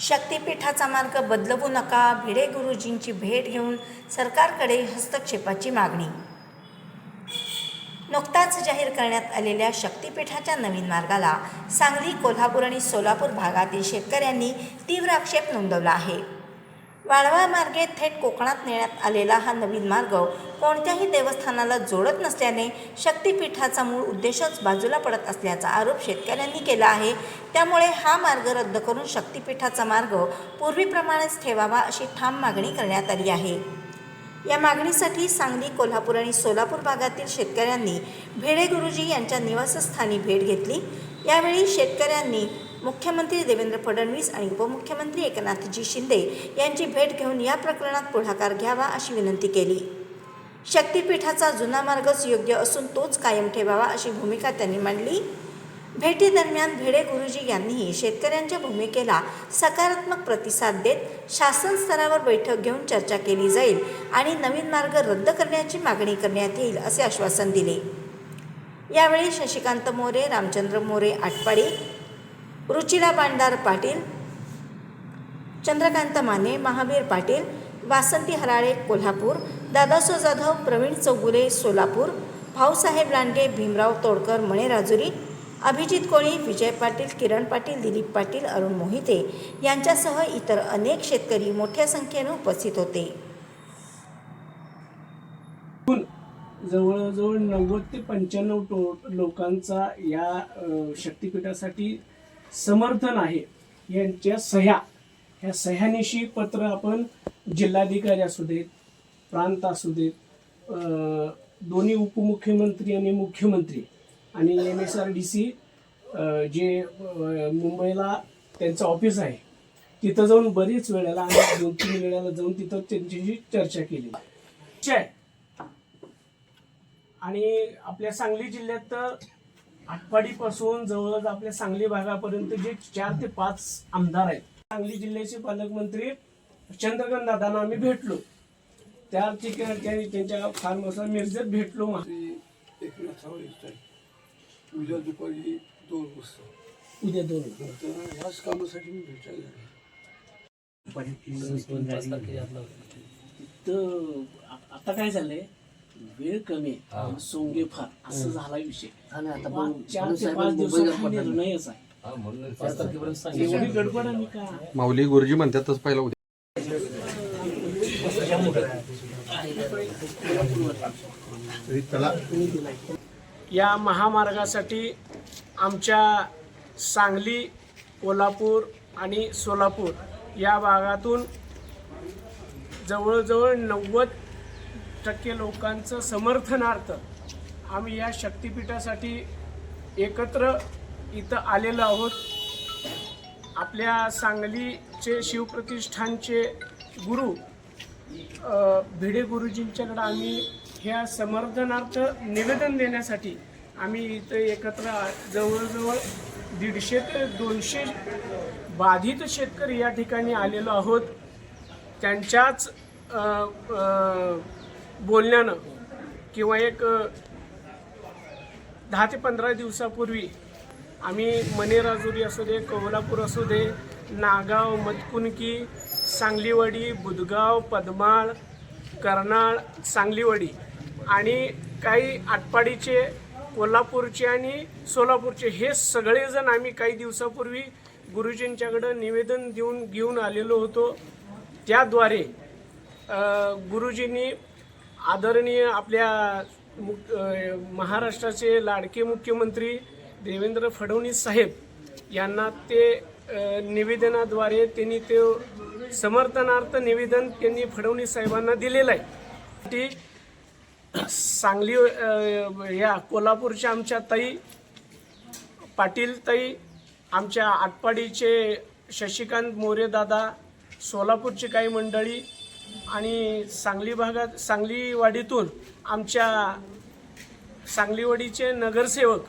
शक्तिपीठाचा मार्ग बदलवू नका भिडे गुरुजींची भेट घेऊन सरकारकडे हस्तक्षेपाची मागणी. नुकताच जाहीर करण्यात आलेल्या शक्तिपीठाच्या नवीन मार्गाला सांगली कोल्हापूर आणि सोलापूर भागातील शेतकऱ्यांनी तीव्र आक्षेप नोंदवला आहे. वाळवा मार्गे थेट कोकणात नेण्यात आलेला हा नवीन मार्ग कोणत्याही देवस्थानाला जोडत नसल्याने शक्तिपीठाचा मूळ उद्देशच बाजूला पडत असल्याचा आरोप शेतकऱ्यांनी केला आहे. त्यामुळे हा मार्ग रद्द करून शक्तिपीठाचा मार्ग पूर्वीप्रमाणेच ठेवावा अशी ठाम मागणी करण्यात आली आहे. या मागणीसाठी सांगली कोल्हापूर आणि सोलापूर भागातील शेतकऱ्यांनी भेडे गुरुजी यांच्या निवासस्थानी भेट घेतली. यावेळी शेतकऱ्यांनी मुख्यमंत्री देवेंद्र फडणवीस आणि उपमुख्यमंत्री एकनाथजी शिंदे यांची भेट घेऊन या प्रकरणात पुढाकार घ्यावा अशी विनंती केली. शक्तिपीठाचा जुना मार्गच योग्य असून तोच कायम ठेवावा अशी भूमिका त्यांनी मांडली. भेटीदरम्यान भिडे गुरुजी यांनीही शेतकऱ्यांच्या भूमिकेला सकारात्मक प्रतिसाद देत शासन स्तरावर बैठक घेऊन चर्चा केली जाईल आणि नवीन मार्ग रद्द करण्याची मागणी करण्यात येईल असे आश्वासन दिले. यावेळी शशिकांत मोरे रामचंद्र मोरे आटपाडी रुचिला बांडार पाटील चंद्रकांत माने महावीर पाटील वासंती हराळे कोल्हापूर दादासो जाधव प्रवीण चौगुले सोलापूर भाऊसाहेब लांडगे भीमराव तोडकर मणे राजुरी अभिजित कोळी विजय पाटील किरण पाटील दिलीप पाटील अरुण मोहिते यांच्यासह इतर अनेक शेतकरी मोठ्या संख्येने उपस्थित होते. जवळजवळ नव्वद ते पंच्याण्णव टो लोकांचा या शक्तिपीठासाठी समर्थन आहे. यांच्या सह्या ह्या सह्यानिशी पत्र आपण जिल्हाधिकारी असू देत प्रांत असू देत दोन्ही उपमुख्यमंत्री आणि मुख्यमंत्री आणि M S R D C जे मुंबईला त्यांचं ऑफिस आहे तिथं जाऊन बरीच वेळेला आणि दोन तीन वेळेला जाऊन तिथं त्यांच्याशी चर्चा केली. विषय. आणि आपल्या सांगली जिल्ह्यात तर आटपाडीपासून जवळच आपल्या सांगली भागापर्यंत जे चार ते पाच आमदार आहेत. सांगली जिल्ह्याचे पालकमंत्री चंद्रकांत दादांना आम्ही भेटलो. त्या ठिकाणी त्यांच्या फार्म हाऊसला मिरजेत भेटलो एकनाथ उद्या दुपारी दोन वाजता. उद्या दोन ह्याच कामासाठी मी भेटायला आता काय झालंय वेळ कमी. आहे सोंगे फार. असं झाला विषय. पाच- चार ते पाच दिवसात हा निर्णयच आहे. एवढी गडबड आणि का? माऊली गुरुजी म्हणतातच पहिला उद्या या महामार्गासाठी आमच्या सांगली कोल्हापूर आणि सोलापूर या भागातून जवळजवळ नव्वद टक्के लोकांचं समर्थनार्थ आम्ही या शक्तिपीठासाठी एकत्र इथं आलेलो आहोत. आपल्या सांगलीचे शिवप्रतिष्ठानचे गुरु भिडे गुरुजींच्याकडं आम्ही ह्या समर्थनार्थ निवेदन देण्यासाठी आम्ही इथं एकत्र आ- जवळजवळ दीडशे ते दोनशे बाधित शेतकरी या ठिकाणी आलेलो आहोत. त्यांच्याच बोलण्यानं किंवा एक दहा ते पंधरा दिवसापूर्वी आम्ही मनेराजुरी असू दे कोल्हापूर असू दे नागाव मतकुनकी सांगलीवाडी बुधगाव पदमाळ कर्नाळ सांगलीवाडी आणि काही आटपाडीचे कोल्हापूरचे आणि सोलापूरचे हे सगळेजण आम्ही काही दिवसापूर्वी गुरुजींच्याकडं निवेदन देऊन घेऊन आलेलो होतो. त्याद्वारे गुरुजींनी आदरणीय आपल्या मुक- महाराष्ट्राचे लाडके मुख्यमंत्री देवेंद्र फडणवीस साहेब यांना ते निवेदनाद्वारे त्यांनी ते समर्थनार्थ निवेदन त्यांनी फडणवीस साहेबांना दिलेलं आहे. ती सांगली या कोल्हापूरच्या आमच्या ताई पाटील ताई आमच्या आटपाडीचे शशिकांत मोरे दादा सोलापूरची काही मंडळी आणि सांगली भागात सांगलीवाडीतून आमच्या सांगलीवाडीचे नगरसेवक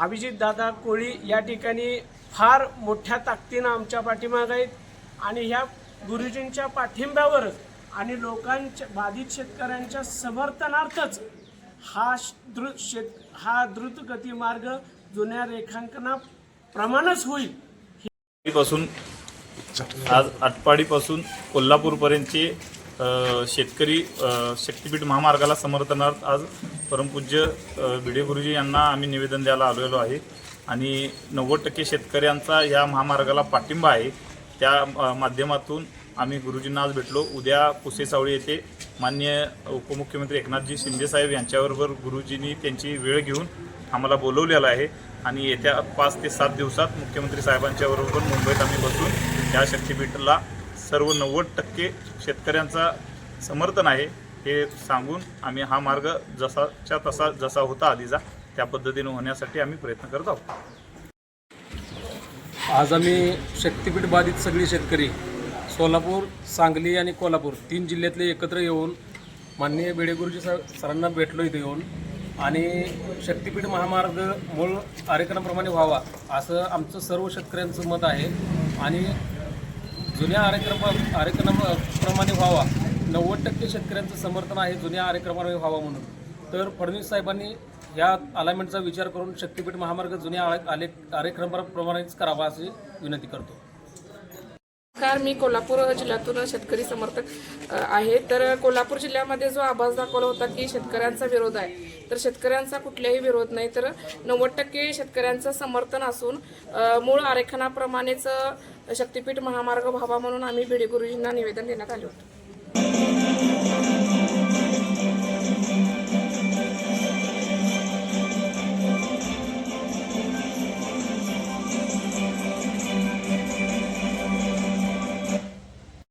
अभिजित दादा कोळी या ठिकाणी फार मोठ्या ताकदीनं आमच्या पाठीमाग आहेत. आणि ह्या गुरुजींच्या पाठिंब्यावरच आणि लोकांच्या बाधित शेतकऱ्यांच्या समर्थनार्थच हा द्रुत शेत हा द्रुतगती मार्ग जुन्या रेखांकनाप्रमाणच होईल. पासून आज आटपाडीपासून कोल्हापूरपर्यंतचे शेतकरी शक्तीपीठ महामार्गाला समर्थनार्थ आज परमपूज्य भिडे गुरुजी यांना आम्ही निवेदन द्यायला आलेलो आहे. आणि नव्वद टक्के शेतकऱ्यांचा या महामार्गाला पाठिंबा आहे. त्या माध्यमातून आम्ही गुरुजींना आज भेटलो. उद्या पुसेसावळी येथे मान्य उपमुख्यमंत्री एकनाथजी शिंदेसाहेब यांच्याबरोबर गुरुजींनी त्यांची वेळ घेऊन आम्हाला बोलवलेला आहे. आणि येत्या पाच ते सात दिवसात मुख्यमंत्री साहेबांच्या बरोबर मुंबईत आम्ही बसून या शक्तीपीठाला सर्व नव्वद टक्के शेतकऱ्यांचा समर्थन आहे हे सांगून आम्ही हा मार्ग जसाच्या तसा जसा होता आधीचा त्या पद्धतीने होण्यासाठी आम्ही प्रयत्न करत आहोत. आज आम्ही शक्तीपीठ बाधित सगळे शेतकरी सोलापूर सांगली आणि कोल्हापूर तीन जिल्ह्यातले एकत्र येऊन माननीय बेडेगुरुजी सर सरांना भेटलो इथे येऊन. आणि शक्तीपीठ महामार्ग मूळ आरेखनाप्रमाणे व्हावा असं आमचं सर्व शेतकऱ्यांचं मत आहे. आणि जुन्या कार्यक्रम कार्यक्रमाप्रमाणे व्हावा. नव्वद टक्के शेतकऱ्यांचं समर्थन आहे जुन्या आरेक्रमाने व्हावा म्हणून. तर फडणवीस साहेबांनी या अलाइनमेंटचा विचार करून शक्तीपीठ महामार्ग जुन्या आले कार्यक्रमाप्रमाणेच करावा अशी विनंती करतो. नमस्कार मी कोल्हापूर जिल्ह्यातून शेतकरी समर्थक आहे. तर कोल्हापूर जिल्ह्यामध्ये जो आभास दाखवला होता की शेतकऱ्यांचा विरोध आहे तर शेतकऱ्यांचा कुठलाही विरोध नाही. तर नव्वद टक्के शेतकऱ्यांचं समर्थन असून मूळ आरेखनाप्रमाणेच शक्तिपीठ शक्तीपीठ महामार्ग व्हावा म्हणून आम्ही भिडे गुरुजींना निवेदन देण्यात आले होते.